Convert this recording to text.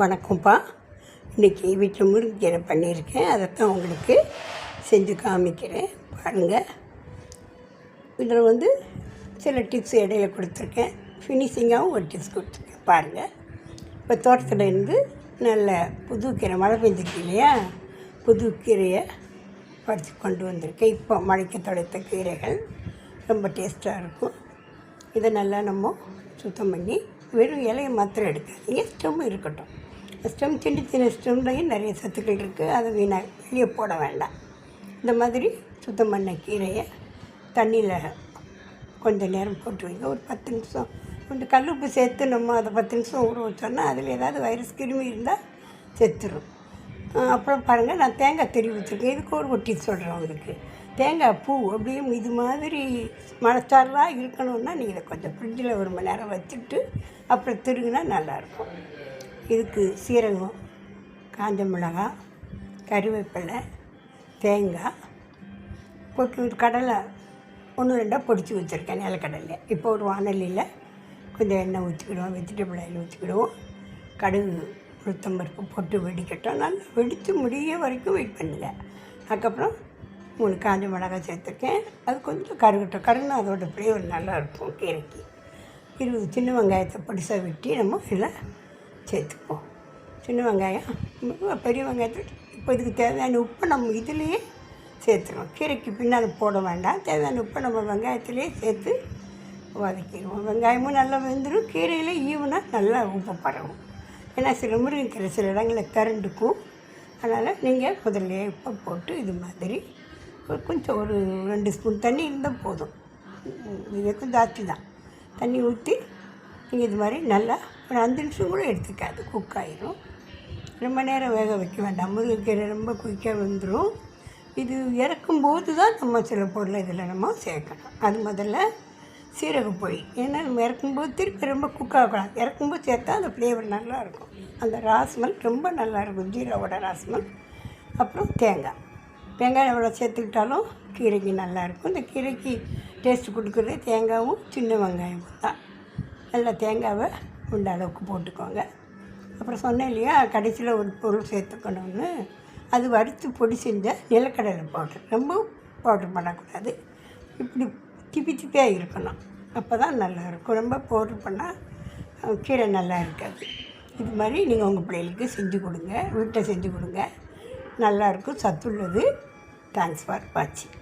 வணக்கம்ப்பா. இன்றைக்கி வீட்டில் முருங்கீரை பண்ணியிருக்கேன். அதைத்தான் உங்களுக்கு செஞ்சு காமிக்கிறேன். பாருங்கள் இதில் வந்து சில டிப்ஸ் இடையில கொடுத்துருக்கேன். ஃபினிஷிங்காகவும் ஒரு டிப்ஸ் கொடுத்துருக்கேன். பாருங்கள் இப்போ தோட்டத்தில் இருந்து நல்ல புது கீரை மழை பெஞ்சிருக்கு இல்லையா? புது கீரையை பறித்து கொண்டு வந்திருக்கேன். இப்போ மழைக்கு தொலைத்த கீரைகள் ரொம்ப டேஸ்ட்டாக இருக்கும். இதை நல்லா நம்ம சுத்தம் பண்ணி வெறும் இலையை மாத்திரம் எடுக்காதீங்க. ஸ்டெம் இருக்கட்டும். ஸ்டெம் சின்ன சின்ன ஸ்டெம்லையும் நிறைய சத்துக்கள் இருக்குது அதை வீணாக வெளியே போட வேண்டாம். இந்த மாதிரி சுத்தம் பண்ண கீரையை தண்ணியில் கொஞ்சம் நேரம் போட்டு வைங்க. ஒரு பத்து நிமிஷம். கொஞ்சம் கல்லுப்பு சேர்த்து நம்ம அதை பத்து நிமிஷம் ஊற வச்சோன்னா அதில் ஏதாவது வைரஸ் கிருமி இருந்தால் செத்துடும் அப்புறம் பாருங்கள் நான் தேங்காய் திருவி வச்சுருக்கேன். இதுக்கு ஒரு ஒட்டி சொல்கிறேன் உங்களுக்கு. தேங்காய் பூ அப்படியே இது மாதிரி மழைச்சாரலாக இருக்கணும்னா நீங்கள் இதை கொஞ்சம் ஃப்ரிட்ஜில் ஒரு மணி நேரம் வச்சுட்டு அப்புறம் திருகுனா நல்லாயிருக்கும் இதுக்கு சீரகம் காஞ்ச மிளகாய் கருவேப்பிலை தேங்காய் போட்டு கடலை ஒன்று ரெண்டாக பொடிச்சு வச்சுருக்கேன் நிலக்கடலை. இப்போ ஒரு வானலியில் கொஞ்சம் எண்ணெய் ஊற்றிக்கிடுவோம் வெஜிடபிள் ஆயில் ஊற்றிக்கிடுவோம். கடுகு உளுத்தம்பருப்பு போட்டு வெடிக்கட்டும். நல்லா வெடித்து முடிய வரைக்கும் வெயிட் பண்ணுங்கள் அதுக்கப்புறம் மூணு காஞ்ச மிளகாய் சேர்த்துருக்கேன். அது கொஞ்சம் கருகட்டும். கருகுனா அதோட ஃப்ளேவர் நல்லா இருக்கும் கீரைக்கு. இருபது சின்ன வெங்காயத்தை பொடிசாக வெட்டி நம்ம இதில் சேர்த்துப்போம் சின்ன வெங்காயம். பெரிய வெங்காயத்தை இப்போ இதுக்கு தேவையான உப்பை நம்ம இதுலேயே சேர்த்துருவோம் கீரைக்கு பின்னால் போட வேண்டாம். தேவையான உப்பை நம்ம வெங்காயத்துலேயே சேர்த்து வதக்கிடுவோம். வெங்காயமும் நல்லா வெந்துடும் கீரையில் ஈவனாக நல்லா உப்பு பரவும். ஏன்னா சில முருங்கைக்கீரை சில இடங்களில் கரண்டுக்கும். அதனால் நீங்கள் முதல்ல உப்பை போட்டு இது மாதிரி ஒரு கொஞ்சம் ஒரு ரெண்டு ஸ்பூன் தண்ணி இருந்தால் போதும். இதுக்கும் ஜாஸ்தி தான் தண்ணி ஊற்றி இது மாதிரி நல்லா ஒரு அஞ்சு நிமிஷம் கூட எடுத்துக்காது குக் ஆயிரும். ரொம்ப நேரம் வேக வைக்க வேண்டாம். முருங்கைக்கீரை ரொம்ப குயிக்காக வந்துடும் இது இறக்கும்போது தான் நம்ம சில பொருளை இதில் நம்ம சேர்க்கணும். அது முதல்ல சீரக பொடி. ஏன்னா நம்ம இறக்கும்போது திருப்பி ரொம்ப குக் ஆகக்கூடாது. இறக்கும்போது சேர்த்தா அந்த ஃப்ளேவர் நல்லாயிருக்கும். அந்த ராஸ்மல் ரொம்ப நல்லா இருக்கும் ஜீராவோட ராஸ்மல் அப்புறம் தேங்காய். தேங்காய் எவ்வளோ சேர்த்துக்கிட்டாலும் கீரைக்கு நல்லாயிருக்கும். இந்த கீரைக்கு டேஸ்ட் கொடுக்குறது தேங்காயும் சின்ன வெங்காயமும் தான். நல்லா தேங்காவை உண்ட அளவுக்கு போட்டுக்கோங்க. அப்புறம் சொன்னேன் இல்லையா கடைசியில் ஒரு பொருள் சேர்த்துக்கணும்னு. அது வறுத்து பொடி செஞ்ச நிலக்கடலை பவுடர். ரொம்ப பவுடர் பண்ணக்கூடாது. இப்படி திப்பி திப்பியாக இருக்கணும். அப்போ தான் நல்லாயிருக்கும் ரொம்ப பவுடர் பண்ணால் கீரை நல்லா இருக்காது. இது மாதிரி நீங்கள் உங்கள் பிள்ளைகளுக்கு செஞ்சு கொடுங்க. வீட்டை செஞ்சு கொடுங்க. நல்லாயிருக்கும் சத்துள்ளது. தேங்க்ஸ் ஃபார் வாட்சிங்